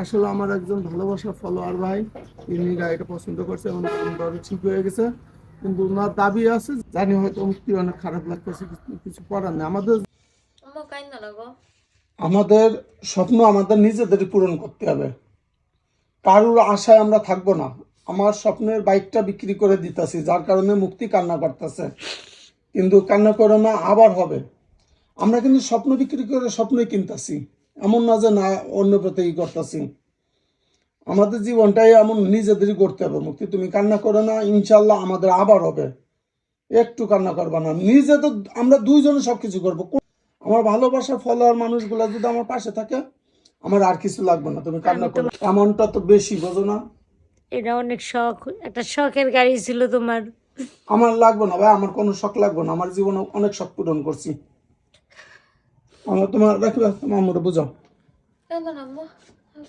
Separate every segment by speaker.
Speaker 1: আসলে আমার একজন ভালোবাসার ফলোয়ার ভাই তিনি গাড়িটা পছন্দ করছে এবং ঠিক হয়ে গেছে। কিন্তু ওনার দাবি আছে জানি হয়তো মুক্তি অনেক খারাপ লাগতেছে কিছু- কিছু করার নেই। আমাদের আমাদের স্বপ্ন আমাদের নিজেদেরই পূরণ করতে হবে। কারুর আশায় আমরা থাকব না। আমার স্বপ্নের বাইকটা বিক্রি করে দিতেছি যার কারণে মুক্তি কান্না করতেছে। কিন্তু কান্না করে না আবার হবে। আমরা কিন্তু স্বপ্ন বিক্রি করে স্বপ্নই কিনতেছি। এমন না যে না অন্য প্রতি ই করতেছি। আমাদের জীবনটাই এমন নিজেদেরই করতে হবে। মুক্তি তুমি কান্না করে না ইনশাল্লাহ আমাদের আবার হবে। একটু কান্না করবা না। নিজে তো আমরা দুইজনে সব কিছু করব আমার ভালোবাসার ফলোয়ার মানুষগুলো যদি আমার পাশে থাকে আমার আর কিছু লাগবে না। তুমি কান্না করো এমনটা তো বেশি বোঝো না।
Speaker 2: এটা অনেক শখ। একটা শখের গাড়ি ছিল তোমার।
Speaker 1: আমার লাগবে না ভাই আমার কোনো শখ লাগবে না। আমার জীবনে অনেক শখ পূরণ করছি। আমার তোমার রাখবে তোমার আমরা বুঝাও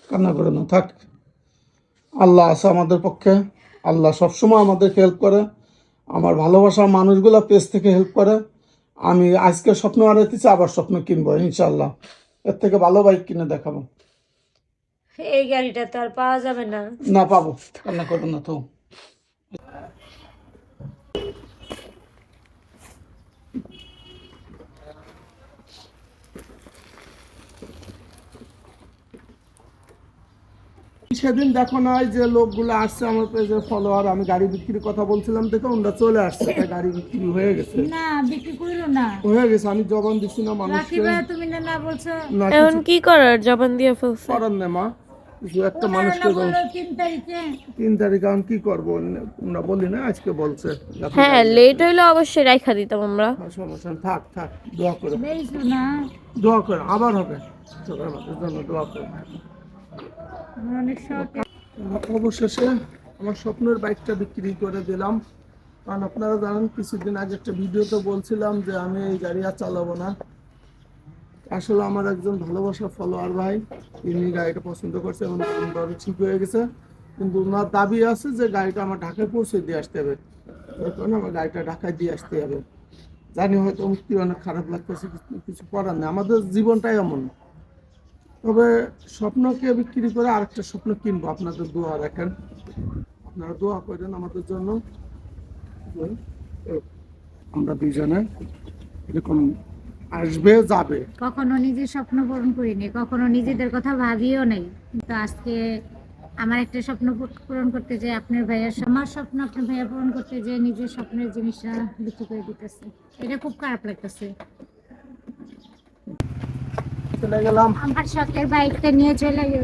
Speaker 1: কান্না করে না থাক। আল্লাহ আছে আমাদের পক্ষে। আল্লাহ সবসময় আমাদের হেল্প করে। আমার ভালোবাসার মানুষগুলো পেজ থেকে হেল্প করে। আমি আজকে স্বপ্ন আর হারাইতেছি আবার স্বপ্ন কিনবো ইনশাল্লাহ এর থেকে ভালো বাইক কিনে দেখাবো।
Speaker 2: এই গাড়িটা তো আর পাওয়া যাবে না।
Speaker 1: না পাবো। কান্না করো না তো সেদিন দেখো নাই যে লোকগুলো আসছে আমার পেজে ফলোয়ার আমি গাড়ি বিক্রির কথা বলছিলাম দেখে ওরা চলে আসছে। গাড়ি বিক্রি হয়ে গেছে।
Speaker 3: না বিক্রি করিল না।
Speaker 1: হয়ে গেছে আমি জবান দিচ্ছি না
Speaker 3: রাখি
Speaker 1: মানুষকে
Speaker 3: ভাই তুমি না না বলছো?
Speaker 4: এখন কি করার? জবান দিয়ে ফেলছে।
Speaker 1: করার নেই মা। একটা মানুষকে
Speaker 3: না
Speaker 1: বল-
Speaker 3: তিন তারিখে।
Speaker 1: তিন তারিখ আমি কি করব? আমরা বলি না আজকে বলছে।
Speaker 4: হ্যাঁ লেট হইলে অবশ্যই রাইখা দিতাম আমরা।
Speaker 1: সমস্যা থাক থাক দোয়া করে।
Speaker 3: না।
Speaker 1: দোয়া করে আবার হবে। আমাদের জন্য দোয়া করে। অবশেষে আমার স্বপ্নের বাইকটা বিক্রি করে দিলাম। কারণ আপনারা জানেন, কিছুদিন আগে একটা ভিডিওতে বলছিলাম যে আমি এই গাড়ি আর চালাবো না। আসলে আমার একজন ভালোবাসার ফলোয়ার ভাই, তিনি গাড়িটা পছন্দ করছে এবং দামটাও ঠিক হয়ে গেছে। কিন্তু ওনার দাবি আছে যে গাড়িটা আমার ঢাকায় পৌঁছে দিয়ে আসতে হবে। কারণে আমার গাড়িটা ঢাকায় দিয়ে আসতে হবে। জানি হয়তো মুক্তি অনেক খারাপ লাগতেছে, কিছু করার নেই। আমাদের জীবনটাই এমন। তবে স্বপ্নকে বিক্রি করে আরেকটা স্বপ্ন কিনবো, আপনাদের দোয়া রাখেন। আপনারা দোয়া করেন আমাদের জন্য। আমরা দুইজনে এরকম আসবে, যাবে।
Speaker 3: কখনো নিজের স্বপ্ন পূরণ করিনি, কখনো নিজেদের কথা ভাবিও নাই। কিন্তু আজকে আমার একটা স্বপ্ন পূরণ করতে যে আপনার ভাইয়ের আমার স্বপ্ন আপনার ভাইয়া পূরণ করতে যে নিজের স্বপ্নের জিনিসটা বিক্রি করে দিতেছে। এটা খুব খারাপ লাগতেছে।
Speaker 1: চলে গেলাম।
Speaker 3: আমার শখের বাইকটা নিয়ে চলে গেল